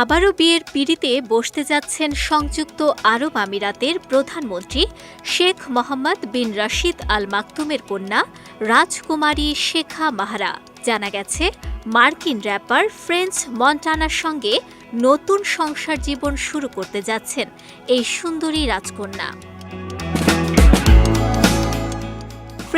আবারও বিয়ের পিড়িতে বসতে যাচ্ছেন সংযুক্ত আরব আমিরাতের প্রধানমন্ত্রী শেখ মোহাম্মদ বিন রাশিদ আল মাকতুমের কন্যা রাজকুমারী শেখা মাহারা। জানা গেছে, মার্কিন র্যাপার ফ্রেঞ্চ মন্টানার সঙ্গে নতুন সংসার জীবন শুরু করতে যাচ্ছেন এই সুন্দরী রাজকন্যা।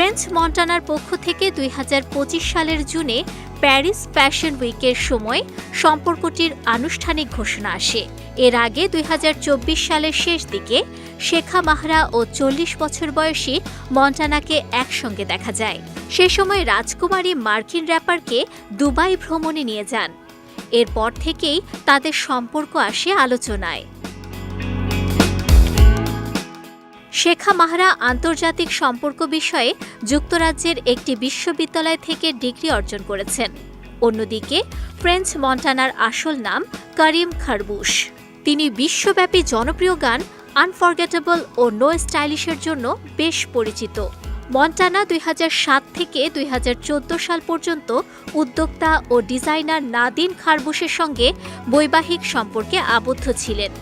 ফ্রেঞ্চ মন্টানার পক্ষ থেকে দুই হাজার পঁচিশ সালের জুনে প্যারিস ফ্যাশন উইকের সময় সম্পর্কটির আনুষ্ঠানিক ঘোষণা আসে। এর আগে দুই হাজার চব্বিশ সালের শেষ দিকে শেখা মাহরা ও চল্লিশ বছর বয়সী মন্টানাকে একসঙ্গে দেখা যায়। সে সময় রাজকুমারী মার্কিন র্যাপারকে দুবাই ভ্রমণে নিয়ে যান। এরপর থেকেই তাদের সম্পর্ক আসে আলোচনায়। শেখা মাহরা আন্তর্জাতিক সম্পর্ক বিষয়ে যুক্তরাজ্যের একটি বিশ্ববিদ্যালয় থেকে ডিগ্রি অর্জন করেছেন। অন্যদিকে, ফ্রেঞ্চ মন্টানার আসল নাম করিম খারবুশ। তিনি বিশ্বব্যাপী জনপ্রিয় গান আনফরগেটেবল ও নো স্টাইলিশের জন্য বেশ পরিচিত। মন্টানা দুই হাজার সাত থেকে দুই হাজার চোদ্দ সাল পর্যন্ত উদ্যোক্তা ও ডিজাইনার নাদিন খারবুশের সঙ্গে বৈবাহিক সম্পর্কে আবদ্ধ ছিলেন।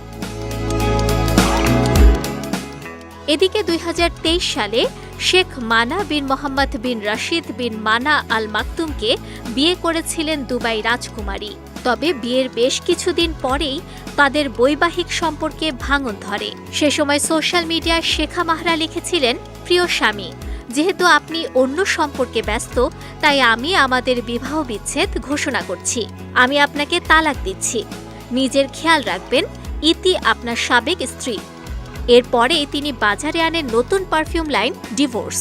এদিকে দুই হাজার তেইশ সালে শেখ মানা বিন মোহাম্মদ বিন রশিদ বিন মানা আল মাকতুমকে বিয়ে করেছিলেন দুবাই রাজকুমারী। তবে বিয়ের বেশ কিছুদিন পরেই তাদের বৈবাহিক সম্পর্কে ভাঙন ধরে। সে সময় সোশ্যাল মিডিয়ায় শেখা মাহরা লিখেছিলেন, প্রিয় স্বামী, যেহেতু আপনি অন্য সম্পর্কে ব্যস্ত, তাই আমি আমাদের বিবাহ বিচ্ছেদ ঘোষণা করছি। আমি আপনাকে তালাক দিচ্ছি। নিজের খেয়াল রাখবেন, ইতি আপনার সাবেক স্ত্রী। এরপরে তিনি বাজারে আনেন নতুন পারফিউম লাইন ডিভোর্স।